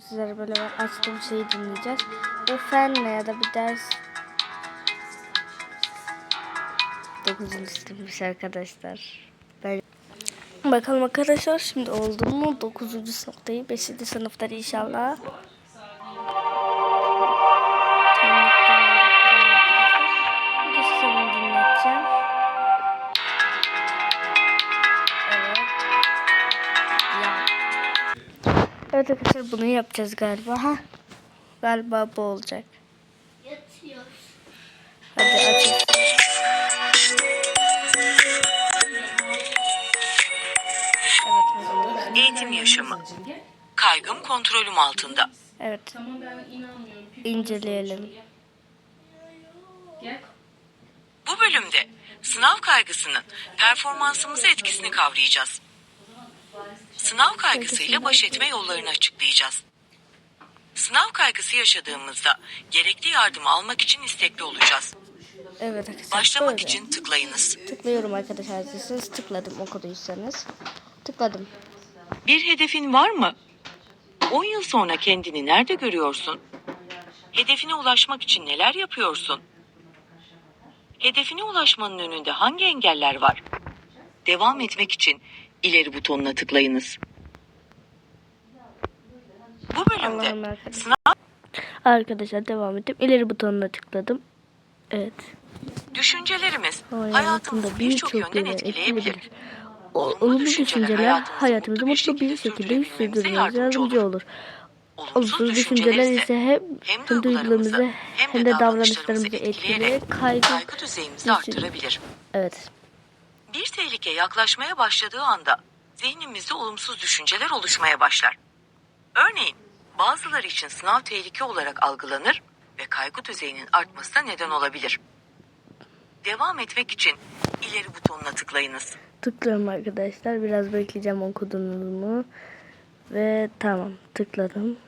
Sizlere böyle açtığım şeyi dinleyeceğiz. Bu fen ne ya da bir ders 9. sınıfmış arkadaşlar. Ben... Bakalım arkadaşlar şimdi oldu mu? 9. sınıftayım. 5. sınıflar inşallah. Evet arkadaşlar bunu yapacağız galiba. Ha? Galiba bu olacak. Yatıyor. Hadi hazır. Eğitim yaşamı. Kaygım kontrolüm altında. evet. Tamam ben inanmıyorum. inceleyelim. Gel. Bu bölümde sınav kaygısının performansımıza etkisini kavrayacağız. Sınav kaygısıyla baş etme yollarını açıklayacağız. Sınav kaygısı yaşadığımızda gerekli yardımı almak için istekli olacağız. Evet arkadaşlar. Başlamak böyle. için tıklayınız. Tıklıyorum arkadaşlar siz tıkladım okuduysanız. Tıkladım. Bir hedefin var mı? 10 yıl sonra kendini nerede görüyorsun? Hedefine ulaşmak için neler yapıyorsun? Hedefine ulaşmanın önünde hangi engeller var? Devam etmek için ileri butonuna tıklayınız. Bu bölümde arkadaşlar. sınav Arkadaşlar devam ettim. İleri butonuna tıkladım. Evet. düşüncelerimiz hayatımızı birçok yönden yönden etkileyebilir. O- Olumlu düşünceler hayatımızı mutlu bir şekilde sürdürmemize yardımcı olur. Olumsuz düşünceler ise hem, hem duygularımızı hem de davranışlarımızı etkileyerek kaygı. kaygı düzeyimizi arttırabilir. Evet. Bir tehlike yaklaşmaya başladığı anda zihnimizde olumsuz düşünceler oluşmaya başlar. Örneğin bazıları için sınav tehlike olarak algılanır ve kaygı düzeyinin artmasına neden olabilir. Devam etmek için ileri butonuna tıklayınız. Tıklıyorum arkadaşlar. Biraz bekleyeceğim okudunuz mu? Ve tamam tıkladım.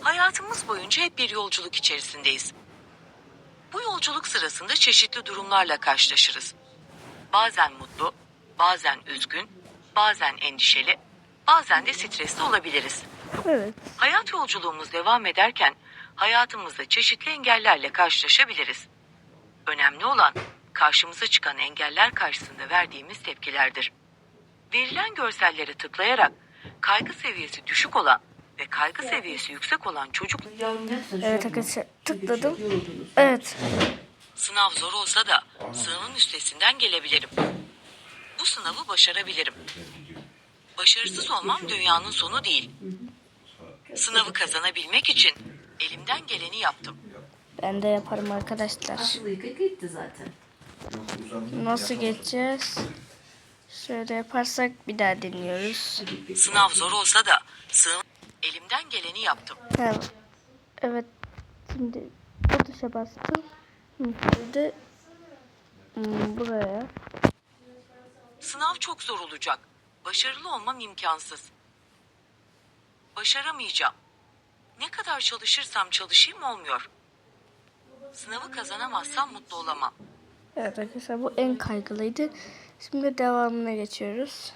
Hayatımız boyunca hep bir yolculuk içerisindeyiz. Bu yolculuk sırasında çeşitli durumlarla karşılaşırız. Bazen mutlu, bazen üzgün, bazen endişeli, bazen de stresli olabiliriz. Evet. Hayat yolculuğumuz devam ederken hayatımızda çeşitli engellerle karşılaşabiliriz. Önemli olan karşımıza çıkan engeller karşısında verdiğimiz tepkilerdir. Verilen görsellere tıklayarak kaygı seviyesi düşük olan ve kaygı seviyesi yüksek olan çocuk Evet arkadaşlar tıkladım. Evet. Sınav zor olsa da sınavın üstesinden gelebilirim. Bu sınavı başarabilirim. Başarısız olmam dünyanın sonu değil. Sınavı kazanabilmek için elimden geleni yaptım. Ben de yaparım arkadaşlar. Gitti zaten. Nasıl geçeceğiz? Şöyle yaparsak bir daha dinliyoruz. Sınav zor olsa da sığın elimden geleni yaptım. Ha, evet. Şimdi bu tuşa bastım. Şimdi hmm, buraya. Sınav çok zor olacak. Başarılı olmam imkansız. Başaramayacağım. Ne kadar çalışırsam çalışayım olmuyor. Sınavı kazanamazsam mutlu olamam. Evet arkadaşlar bu en kaygılıydı. Şimdi devamına geçiyoruz.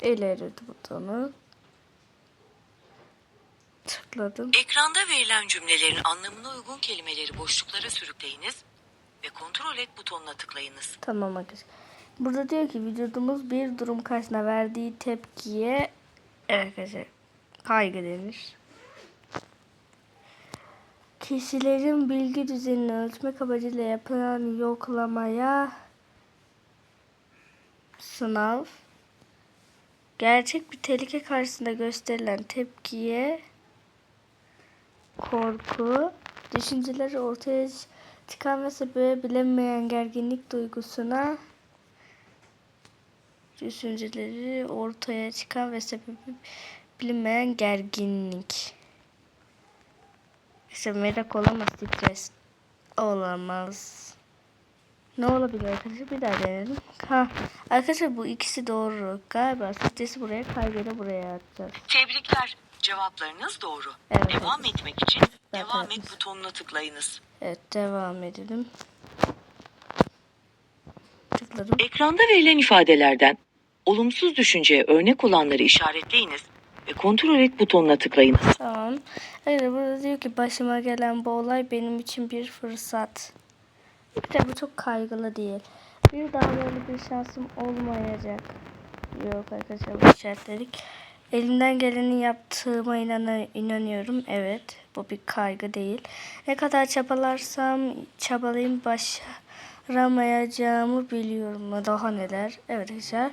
İleri butonu. Tıkladım. Ekranda verilen cümlelerin anlamına uygun kelimeleri boşluklara sürükleyiniz ve kontrol et butonuna tıklayınız. Tamam arkadaşlar. Burada diyor ki vücudumuz bir durum karşısında verdiği tepkiye evet arkadaşlar kaygı denir. Kişilerin bilgi düzenini ölçmek amacıyla yapılan yoklamaya sınav gerçek bir tehlike karşısında gösterilen tepkiye korku düşünceleri ortaya çıkan ve sebebi bilinmeyen gerginlik duygusuna düşünceleri ortaya çıkan ve sebebi bilinmeyen gerginlik. İşte merak olamaz, stres olamaz. Ne olabilir arkadaşlar? Bir daha deneyelim. Ha, arkadaşlar bu ikisi doğru. Galiba stresi buraya, kaygıyı buraya atacağız. Tebrikler. Cevaplarınız doğru. Evet. Devam etmek için devam evet. et butonuna tıklayınız. Evet, devam edelim. Tıkladım. Ekranda verilen ifadelerden olumsuz düşünceye örnek olanları işaretleyiniz ve kontrol et butonuna tıklayınız. Tamam. Evet burada diyor ki başıma gelen bu olay benim için bir fırsat. Bir de bu çok kaygılı değil. Bir daha böyle bir şansım olmayacak. Yok arkadaşlar bu işaretledik. Elimden geleni yaptığıma inan inanıyorum. Evet bu bir kaygı değil. Ne kadar çabalarsam çabalayayım başaramayacağımı biliyorum. Daha neler. Evet arkadaşlar.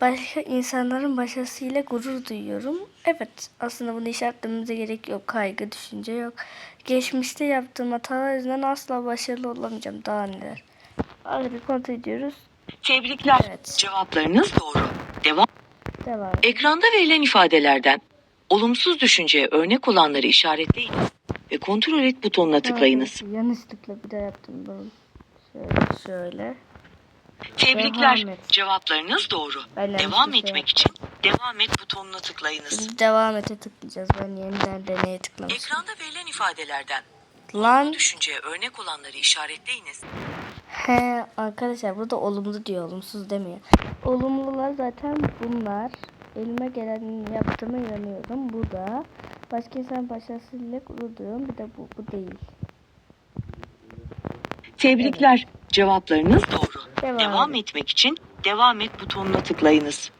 Başka insanların başarısıyla gurur duyuyorum. Evet aslında bunu işaretlememize gerek yok. Kaygı, düşünce yok. Geçmişte yaptığım hatalar yüzünden asla başarılı olamayacağım. Daha neler. Hadi kontrol ediyoruz. Tebrikler. Evet. Cevaplarınız doğru. Devam. Devam. Ekranda verilen ifadelerden olumsuz düşünceye örnek olanları işaretleyiniz ve kontrol et butonuna tıklayınız. Ha, Yanlışlıkla bir de yaptım bunu. Şöyle şöyle. Tebrikler. Devam et. Cevaplarınız doğru. Ben Devam şey etmek için devam et butonuna tıklayınız. Şimdi devam ete tıklayacağız. Ben yeniden deneye tıklamışım. Ekranda verilen ifadelerden Lan düşünceye örnek olanları işaretleyiniz. He arkadaşlar burada olumlu diyor olumsuz demiyor. Olumlular zaten bunlar. Elime gelen yaptığıma inanıyorum. Bu da. Başka insan başarısıyla gurur duyuyorum. Bir de bu, bu değil. Tebrikler. Cevaplarınız doğru. Devam Devam etmek için devam et butonuna tıklayınız.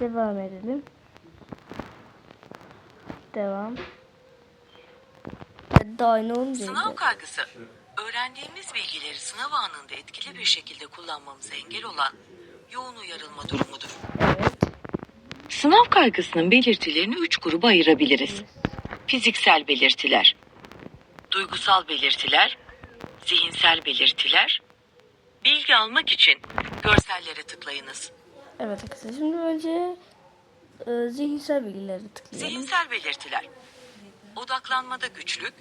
Devam edelim. Devam. Daha ne Sınav kaygısı. Öğrendiğimiz bilgileri sınav anında etkili bir şekilde kullanmamıza engel olan yoğun uyarılma durumudur. Sınav kaygısının belirtilerini üç gruba ayırabiliriz. Fiziksel belirtiler, duygusal belirtiler, zihinsel belirtiler. Bilgi almak için görsellere tıklayınız. Evet arkadaşlar şimdi önce e, zihinsel bilgileri tıklayalım. Zihinsel belirtiler. Odaklanmada güçlük,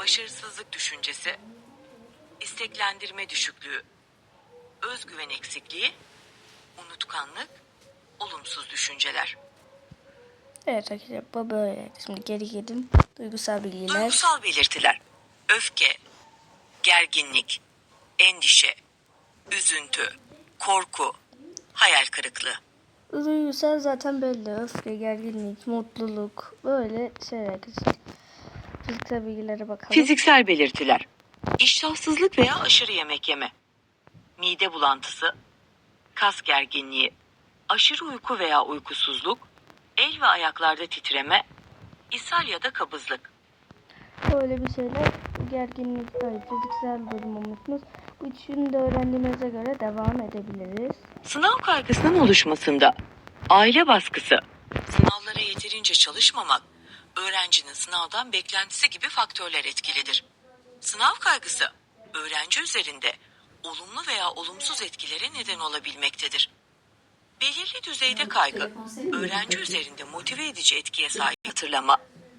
başarısızlık düşüncesi, isteklendirme düşüklüğü, özgüven eksikliği, unutkanlık, olumsuz düşünceler. Evet arkadaşlar bu böyle. Şimdi geri gelin. Duygusal bilgiler. Duygusal belirtiler. Öfke, gerginlik, endişe, üzüntü, korku, hayal kırıklığı. Duygusal zaten belli. Öfke, gerginlik, mutluluk. Böyle şeyler arkadaşlar. Fiziksel bilgilere bakalım. Fiziksel belirtiler. İştahsızlık veya aşırı yemek yeme. Mide bulantısı, kas gerginliği, aşırı uyku veya uykusuzluk, el ve ayaklarda titreme, ishal ya da kabızlık. Böyle bir şeyler gerginlik, hayır, fiziksel durumumuz. Üçünü de öğrendiğimize göre devam edebiliriz. Sınav kaygısının oluşmasında aile baskısı, sınavlara yeterince çalışmamak, öğrencinin sınavdan beklentisi gibi faktörler etkilidir. Sınav kaygısı, öğrenci üzerinde olumlu veya olumsuz etkilere neden olabilmektedir. Belirli düzeyde kaygı, öğrenci üzerinde motive edici etkiye sahip hatırlama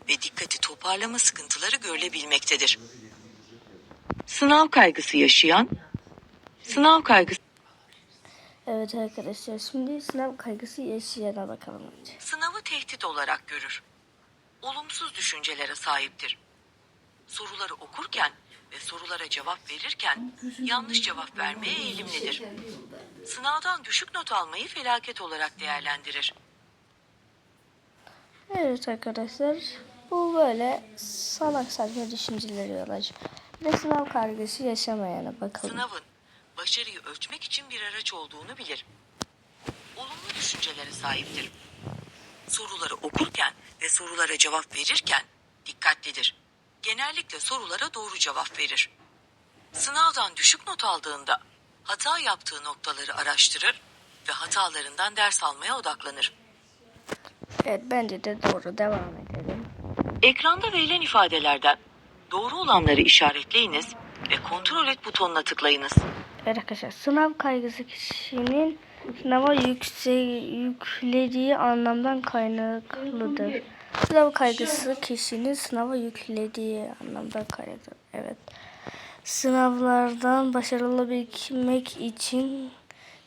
ve dikkati toparlama sıkıntıları görülebilmektedir. Sınav kaygısı yaşayan, sınav kaygısı Evet arkadaşlar şimdi sınav kaygısı yaşayana bakalım önce. sınavı tehdit olarak görür. Olumsuz düşüncelere sahiptir. Soruları okurken ve sorulara cevap verirken yanlış cevap vermeye eğilimlidir. Sınavdan düşük not almayı felaket olarak değerlendirir. Evet arkadaşlar bu böyle salak saçma düşünceleri yol açıyor. Bir de sınav kaygısı yaşamayana bakalım. Sınavın başarıyı ölçmek için bir araç olduğunu bilir. Olumlu düşüncelere sahiptir. Soruları okurken ve sorulara cevap verirken dikkatlidir. Genellikle sorulara doğru cevap verir. Sınavdan düşük not aldığında hata yaptığı noktaları araştırır ve hatalarından ders almaya odaklanır. Evet bence de doğru devam edelim. Ekranda verilen ifadelerden doğru olanları işaretleyiniz ve kontrol et butonuna tıklayınız. Evet arkadaşlar sınav kaygısı kişinin sınava yükse yüklediği anlamdan kaynaklıdır. Sınav kaygısı kişinin sınava yüklediği anlamdan kaynaklıdır. Evet. Sınavlardan başarılı olabilmek için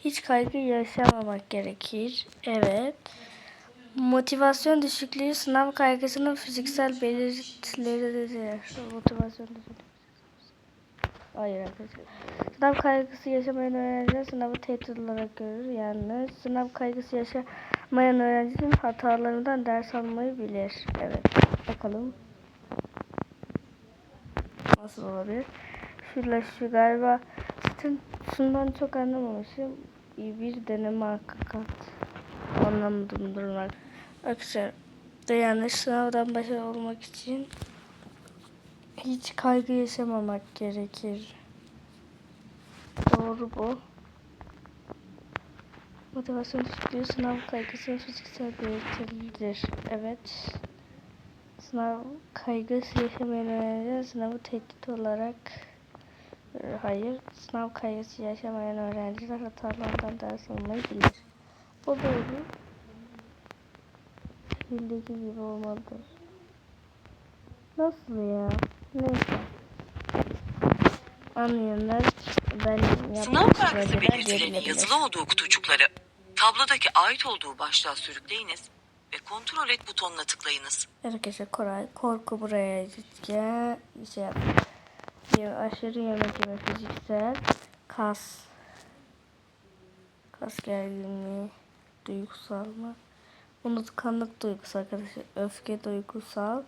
hiç kaygı yaşamamak gerekir. Evet. Motivasyon düşüklüğü sınav kaygısının fiziksel belirtileridir. Motivasyon düşüklüğü. Hayır arkadaşlar. Sınav kaygısı yaşamayan öğrenciler sınavı tehdit olarak görür. Yalnız sınav kaygısı yaşayan Mayan öğrencinin hatalarından ders almayı bilir. Evet. Bakalım. Nasıl olabilir? Şuyla şu galiba şundan çok anlamamışım. İyi bir deneme hakikat. Anlamadım durumlar. Arkadaşlar da yani sınavdan başarılı olmak için hiç kaygı yaşamamak gerekir. Doğru bu. Motivasyon düşüklüğü sınav kaygısı ve fiziksel belirtilir. Evet. Sınav kaygısı yaşamayan öğrenciler sınavı tehdit olarak hayır. Sınav kaygısı yaşamayan öğrenciler hatalarından ders almayı bilir. O doğru. Bildeki gibi olmalıdır. Nasıl ya? Neyse. Anlayanlar ben Sınav istediğim belirtilerinin yazılı olduğu kutucukları tablodaki ait olduğu başlığa sürükleyiniz ve kontrol et butonuna tıklayınız. Arkadaşlar Koray korku buraya gideceğim. Şey yap. Ya, aşırı yemek yeme fiziksel. Kas. Kas gerginliği. Duygusal mı? Unutkanlık duygusu arkadaşlar. Öfke duygusal.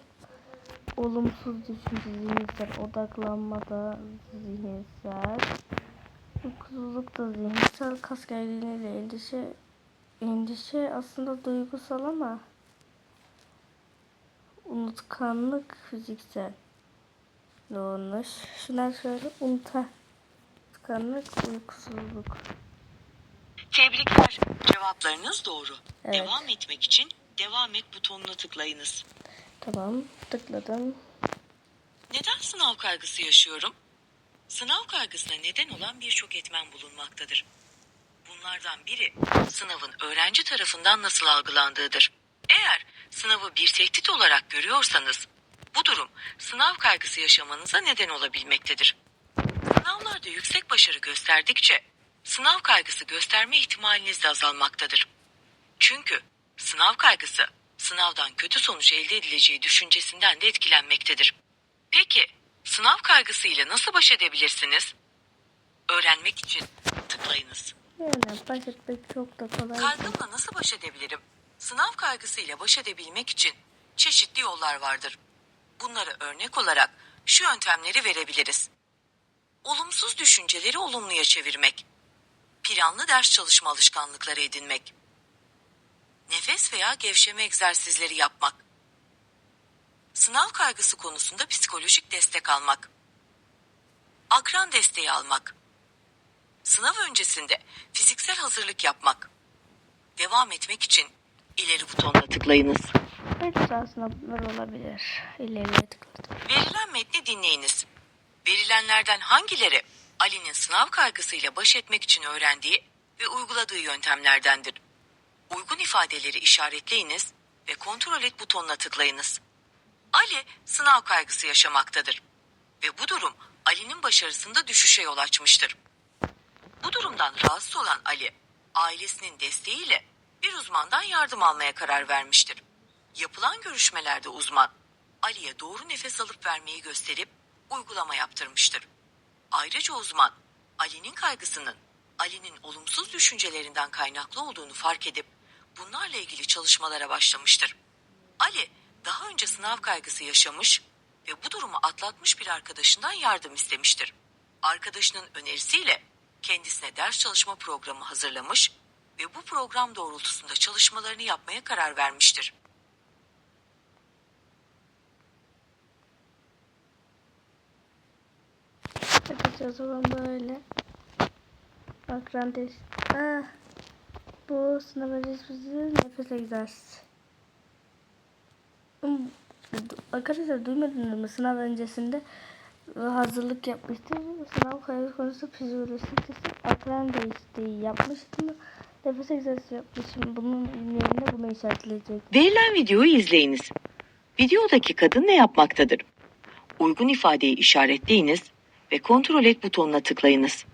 Olumsuz düşünce zihinsel. Odaklanmada zihinsel. Uykusuzluk da zihinsel. Kas gerginliği ile endişe. Endişe aslında duygusal ama Unutkanlık fiziksel. Yanlış. Şunlar şöyle. Unutkanlık, uykusuzluk. Tebrikler. Cevaplarınız doğru. Evet. Devam etmek için devam et butonuna tıklayınız. Tamam. Tıkladım. Neden sınav kaygısı yaşıyorum? Sınav kaygısına neden olan birçok etmen bulunmaktadır. Bunlardan biri sınavın öğrenci tarafından nasıl algılandığıdır. Eğer sınavı bir tehdit olarak görüyorsanız bu durum sınav kaygısı yaşamanıza neden olabilmektedir. Sınavlarda yüksek başarı gösterdikçe sınav kaygısı gösterme ihtimaliniz de azalmaktadır. Çünkü sınav kaygısı sınavdan kötü sonuç elde edileceği düşüncesinden de etkilenmektedir. Peki sınav kaygısıyla nasıl baş edebilirsiniz? Öğrenmek için tıklayınız. Yani baş etmek çok da kolay. Kaygımla nasıl baş edebilirim? Sınav kaygısıyla baş edebilmek için çeşitli yollar vardır. Bunlara örnek olarak şu yöntemleri verebiliriz. Olumsuz düşünceleri olumluya çevirmek. Planlı ders çalışma alışkanlıkları edinmek. Nefes veya gevşeme egzersizleri yapmak. Sınav kaygısı konusunda psikolojik destek almak. Akran desteği almak. Sınav öncesinde fiziksel hazırlık yapmak. Devam etmek için ileri butonuna tıklayınız. Belki aslında bunlar olabilir. İleriye tıkladım. Verilen metni dinleyiniz. Verilenlerden hangileri Ali'nin sınav kaygısıyla baş etmek için öğrendiği ve uyguladığı yöntemlerdendir? Uygun ifadeleri işaretleyiniz ve kontrol et butonuna tıklayınız. Ali sınav kaygısı yaşamaktadır ve bu durum Ali'nin başarısında düşüşe yol açmıştır. Bu durumdan rahatsız olan Ali, ailesinin desteğiyle bir uzmandan yardım almaya karar vermiştir. Yapılan görüşmelerde uzman, Ali'ye doğru nefes alıp vermeyi gösterip uygulama yaptırmıştır. Ayrıca uzman, Ali'nin kaygısının Ali'nin olumsuz düşüncelerinden kaynaklı olduğunu fark edip bunlarla ilgili çalışmalara başlamıştır. Ali daha önce sınav kaygısı yaşamış ve bu durumu atlatmış bir arkadaşından yardım istemiştir. Arkadaşının önerisiyle kendisine ders çalışma programı hazırlamış ve bu program doğrultusunda çalışmalarını yapmaya karar vermiştir. Arkadaşlar o zaman böyle. Akran test. Ah. Bu sınav öncesi nefes egzersizi. Arkadaşlar duymadınız mı? Sınav öncesinde hazırlık yapmıştım. Sınav kaygı konusu fizyolojisi akran desteği yapmıştım. Nefes egzersizi yapmışım. Bunun yerine bunu işaretleyecek. Verilen videoyu izleyiniz. Videodaki kadın ne yapmaktadır? Uygun ifadeyi işaretleyiniz ve kontrol et butonuna tıklayınız.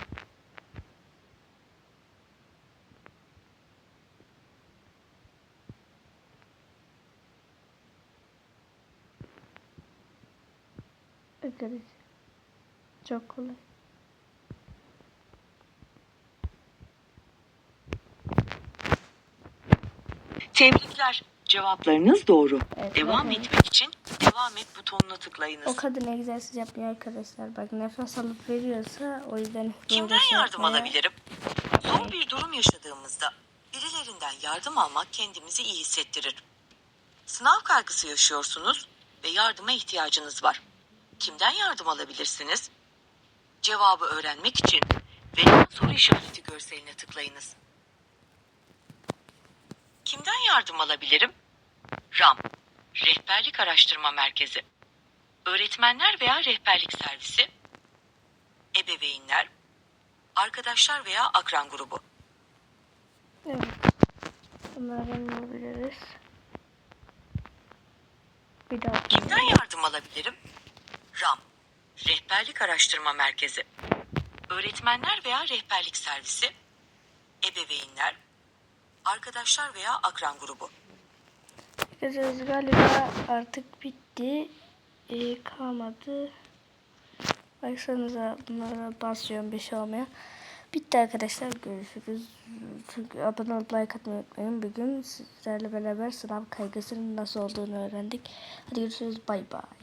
Arkadaşlar. Çok kolay. Tebrikler. Cevaplarınız doğru. Evet, devam bakın. etmek için devam et butonuna tıklayınız. O kadın egzersiz yapmıyor arkadaşlar. Bak nefes alıp veriyorsa o yüzden Kimden şey yardım yapmaya- alabilirim? Zor bir durum yaşadığımızda birilerinden yardım almak kendimizi iyi hissettirir. Sınav kaygısı yaşıyorsunuz ve yardıma ihtiyacınız var. Kimden yardım alabilirsiniz? Cevabı öğrenmek için verilen soru işareti görseline tıklayınız. Kimden yardım alabilirim? RAM Rehberlik Araştırma Merkezi Öğretmenler veya rehberlik servisi Ebeveynler Arkadaşlar veya akran grubu. Evet. Bunlardan bulabiliriz. Bir daha. Kimden yardım alabilirim? Rehberlik Araştırma Merkezi Öğretmenler veya rehberlik servisi Ebeveynler Arkadaşlar veya akran grubu. Arkadaşlar galiba artık bitti. Ee, kalmadı. Baksanıza bunlara basıyorum bir şey olmuyor. Bitti arkadaşlar. Görüşürüz. Çünkü abone olup like atmayı unutmayın. Bugün sizlerle beraber sınav kaygısının nasıl olduğunu öğrendik. Hadi görüşürüz. Bay bay.